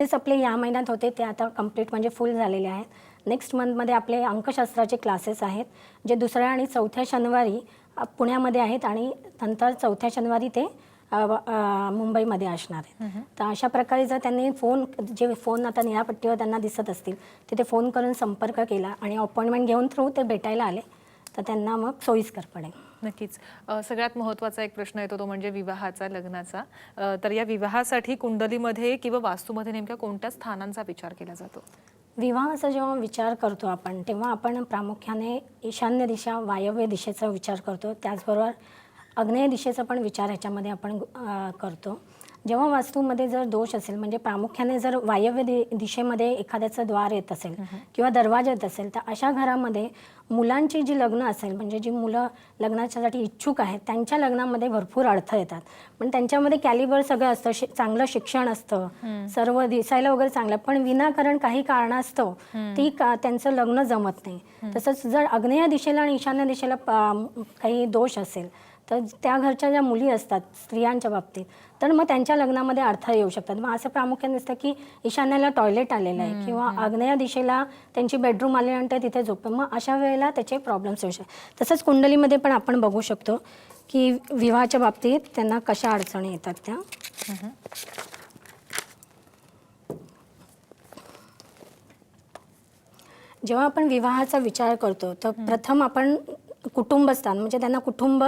तेच आपले या महिन्यात होते ते आता कंप्लीट म्हणजे फुल झालेले आहेत. नेक्स्ट मंथमध्ये आपले अंकशास्त्राचे क्लासेस आहेत जे दुसऱ्या आणि चौथ्या शनिवारी पुण्यामध्ये आहेत आणि नंतर चौथ्या शनिवारी ते मुंबईमध्ये असणार आहेत. तर अशा प्रकारे जर त्यांनी फोन जे फोन आता निळापट्टीवर त्यांना दिसत असतील तिथे फोन करून संपर्क केला आणि अपॉइंटमेंट घेऊन थ्रू ते भेटायला आले. तर त्यांना मग सोयीस्कर पडेल. नक्कीच. सगळ्यात महत्त्वाचा एक प्रश्न येतो तो म्हणजे विवाहाचा लग्नाचा. तर या विवाहासाठी कुंडलीमध्ये किंवा वास्तूमध्ये नेमक्या कोणत्या स्थानांचा विचार केला जातो? विवाहाचा जेव्हा विचार करतो आपण तेव्हा आपण प्रामुख्याने ईशान्य दिशा वायव्य दिशेचा विचार करतो. त्याचबरोबर आग्नेय दिशेचा पण विचार ह्याच्यामध्ये आपण करतो. जेव्हा वास्तूमध्ये जर दोष असेल म्हणजे प्रामुख्याने जर वायव्य दिशेमध्ये एखाद्याचं द्वार येत असेल किंवा दरवाजा येत असेल तर अशा घरामध्ये मुलांची जी लग्न असेल म्हणजे जी मुलं लग्नाच्यासाठी इच्छुक आहेत त्यांच्या लग्नामध्ये भरपूर अडथळ येतात. पण त्यांच्यामध्ये कॅलिबर सगळं असतं चांगलं शिक्षण असतं सर्व दिसायला वगैरे चांगलं पण विनाकारण काही कारणास्तव ती का त्यांचं लग्न जमत नाही. तसंच जर आग्नेय दिशेला आणि ईशान्य दिशेला काही दोष असेल तर त्या घरच्या ज्या मुली असतात स्त्रियांच्या बाबतीत तर मग त्यांच्या लग्नामध्ये अडथळे येऊ शकतात. मग असं प्रामुख्याने दिसतं की ईशान्याला टॉयलेट आलेलं आहे किंवा आग्नेय दिशेला त्यांची बेडरूम आल्यानंतर तिथे झोप मग अशा वेळेला त्याचे प्रॉब्लेम्स येऊ शकतात. तसंच कुंडलीमध्ये पण आपण बघू शकतो की विवाहाच्या बाबतीत त्यांना कशा अडचणी येतात त्या. जेव्हा आपण विवाहाचा विचार करतो तर प्रथम आपण कुटुंबस्थान म्हणजे त्यांना कुटुंब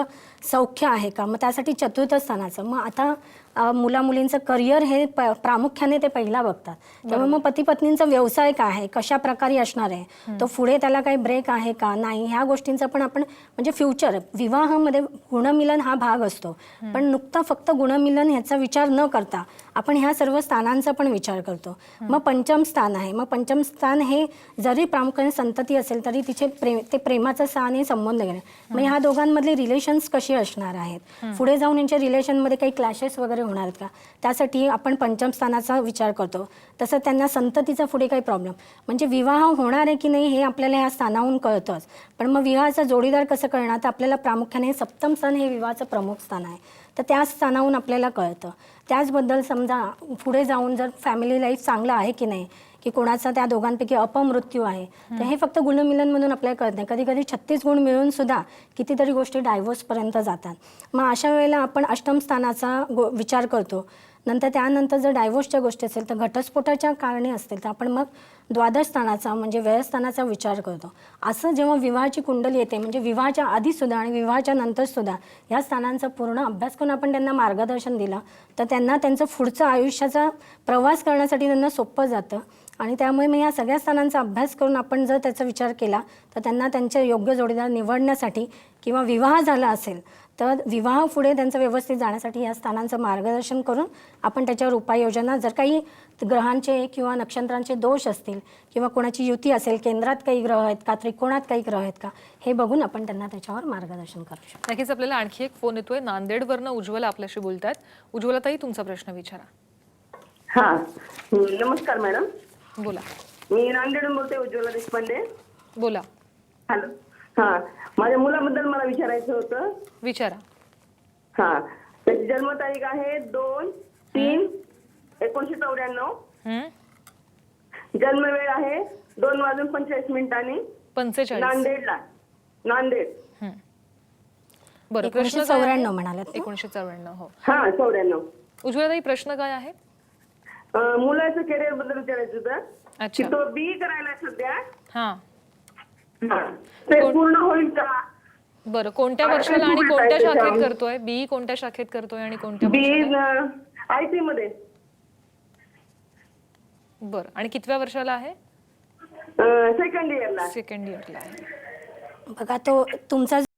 सौख्य आहे का? मग त्यासाठी चतुर्थ स्थानाचं. मग आता अ, मुलामुलींचं करिअर हे प्रामुख्याने ते पहिला बघतात. त्यामुळे मग पती पत्नींचा व्यवसाय काय आहे? कशा प्रकारे असणार आहे? तो पुढे त्याला काही ब्रेक आहे का? नाही ह्या गोष्टींचा पण आपण म्हणजे फ्युचर विवाहामध्ये गुणमिलन हा भाग असतो. पण नुकता फक्त गुणमिलन ह्याचा विचार न करता आपण ह्या सर्व स्थानांचा पण विचार करतो. मग पंचम स्थान आहे. मग पंचम स्थान हे जरी प्रामुख्याने संतती असेल तरी तिचे प्रेम ते प्रेमाचं स्थान हे संबंध घेणे. मग ह्या दोघांमधले रिलेशन्स कसे असणार आहेत? पुढे जाऊन यांच्या रिलेशनमध्ये काही क्लॅशेस वगैरे होणार आहेत का? त्यासाठी आपण पंचम स्थानाचा विचार करतो. तसं त्यांना संततीचा पुढे काही प्रॉब्लेम म्हणजे विवाह होणार आहे की नाही हे आपल्याला ह्या स्थानाहून कळतंच. पण मग विवाहाचा जोडीदार कसं कळणार तर आपल्याला प्रामुख्याने सप्तम स्थान हे विवाहाचं प्रमुख स्थान आहे. तर त्या स्थानाहून आपल्याला कळतं. त्याचबद्दल समजा पुढे जाऊन जर फॅमिली लाईफ चांगलं आहे की नाही की कोणाचा त्या दोघांपैकी अपमृत्यू आहे. तर हे फक्त गुणमिलन म्हणून आपल्याला कळत नाही. कधी कधी छत्तीस गुण मिळून सुद्धा कितीतरी गोष्टी डायव्होर्सपर्यंत जातात. मग अशा वेळेला आपण अष्टम स्थानाचा गो विचार करतो. नंतर त्यानंतर जर डायव्होर्सच्या गोष्टी असेल तर घटस्फोटाच्या कारणे असतील तर आपण मग द्वादश स्थानाचा म्हणजे व्ययस्थानाचा विचार करतो. असं जेव्हा विवाहाची कुंडली येते म्हणजे विवाहाच्या आधी सुद्धा आणि विवाहाच्या नंतर सुद्धा या स्थानांचा पूर्ण अभ्यास करून आपण त्यांना मार्गदर्शन दिलं तर त्यांना त्यांचं पुढचं आयुष्याचा प्रवास करण्यासाठी त्यांना सोपं जातं. आणि त्यामुळे मग या सगळ्या स्थानांचा अभ्यास करून आपण जर त्याचा विचार केला तर त्यांना त्यांचे योग्य जोडीदार निवडण्यासाठी किंवा विवाह झाला असेल तर विवाह पुढे त्यांचं व्यवस्थित जाण्यासाठी या स्थानांचं मार्गदर्शन करून आपण त्याच्यावर उपाययोजना जर काही ग्रहांचे किंवा नक्षत्रांचे दोष असतील किंवा कोणाची युती असेल केंद्रात काही ग्रह आहेत का त्रिकोणात काही ग्रह आहेत का हे बघून आपण त्यांना त्याच्यावर मार्गदर्शन करू शकतो. नक्कीच आपल्याला आणखी एक फोन येतोय. नांदेडवरनं उज्ज्वला आपल्याशी बोलतात उज्ज्वलाताई तुमचा प्रश्न विचारा. हा हं, नमस्कार मॅडम. बोला. मी नांदेडून बोलते उज्ज्वला देशपांडे बोला. हॅलो. हा माझ्या मुलाबद्दल मला विचारायचं होतं. विचारा. हा त्याची जन्मतारीख आहे दोन तीन एकोणीशे चौऱ्याण्णव. हम्म? जन्मवेळ आहे दोन वाजून पंचेचाळीस मिनिटांनी. पंचेचाळीस. नांदेडला. नांदेड. बरं प्रश्न काय आहे? चौऱ्याण्णव म्हणालात ना? एकोणीसशे चौऱ्याण्णव हो. हा चौऱ्याण्णव. उज्ज्वलाताई प्रश्न काय आहे? अं, मुलाचं करिअरबद्दल विचारायचं होतं. की अच्छा तो बी करायला सध्या हा. हा. ते पूर्ण होईल का? बरं कोणत्या वर्षाला आणि कोणत्या शाखेत. करतोय? बी कोणत्या शाखेत करतोय आणि कोणत्या बी? आय टी मध्ये. बरं आणि कितव्या वर्षाला आहे? सेकंड इयरला सेकंड इयरला आहे. बघा तो तुमचा